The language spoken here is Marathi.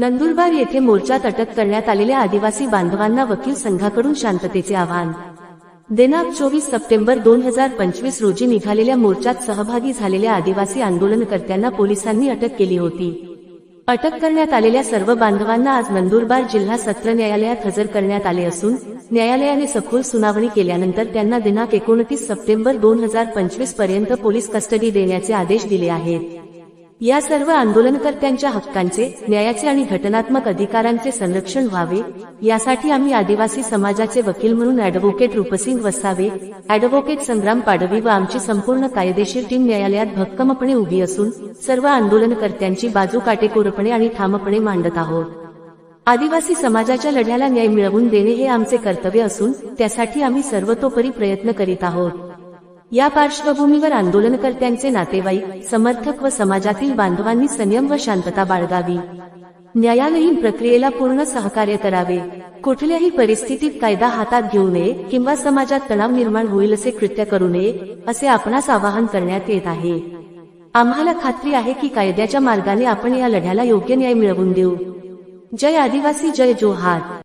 नंदुरबार येथे मोर्चात अटक करण्यात आलेल्या आदिवासी बांधवांना वकील संघाकडून शांततेचे आवाहन. दिनांक चोवीस सप्टेंबर दोन हजार पंचवीस रोजी निघालेल्या मोर्चात सहभागी झालेल्या आदिवासी आंदोलनकर्त्यांना पोलिसांनी अटक केली होती. अटक करण्यात आलेल्या सर्व बांधवांना आज नंदुरबार जिल्हा सत्र न्यायालयात हजर करण्यात आले असून न्यायालयाने सखोल सुनावणी केल्यानंतर त्यांना दिनांक एकोणतीस सप्टेंबर दोन हजार पंचवीसपर्यंत पोलीस कस्टडी देण्याचे आदेश दिले आहेत. या सर्व आंदोलनकर्त्यांच्या हक्कांचे न्यायाचे आणि घटनात्मक अधिकारांचे संरक्षण व्हावे यासाठी आम्ही आदिवासी समाजाचे वकील म्हणून अॅडव्होकेट रूपसिंग वसावे अॅडव्होकेट संग्राम पाडवी व आमची संपूर्ण कायदेशीर टीम न्यायालयात भक्कमपणे उभी असून सर्व आंदोलनकर्त्यांची बाजू काटेकोरपणे आणि ठामपणे मांडत आहोत. आदिवासी समाजाच्या लढ्याला न्याय मिळवून देणे हे आमचे कर्तव्य असून त्यासाठी आम्ही सर्वतोपरी प्रयत्न करीत आहोत. या पार्श्वभूमीवर आंदोलनकर्त्यांचे नातेवाईक समर्थक व समाजातील बांधवांनी संयम व शांतता बाळगावी. न्यायालयीन प्रक्रियेला पूर्ण सहकार्य करावे. कुठल्याही परिस्थितीत कायदा हातात घेऊ नये किंवा समाजात तणाव निर्माण होईल असे कृत्य करू नये असे आपणास आवाहन करण्यात येत आहे. आम्हाला खात्री आहे की कायद्याच्या मार्गाने आपण या लढ्याला योग्य न्याय मिळवून देऊ. जय आदिवासी जय जोहार.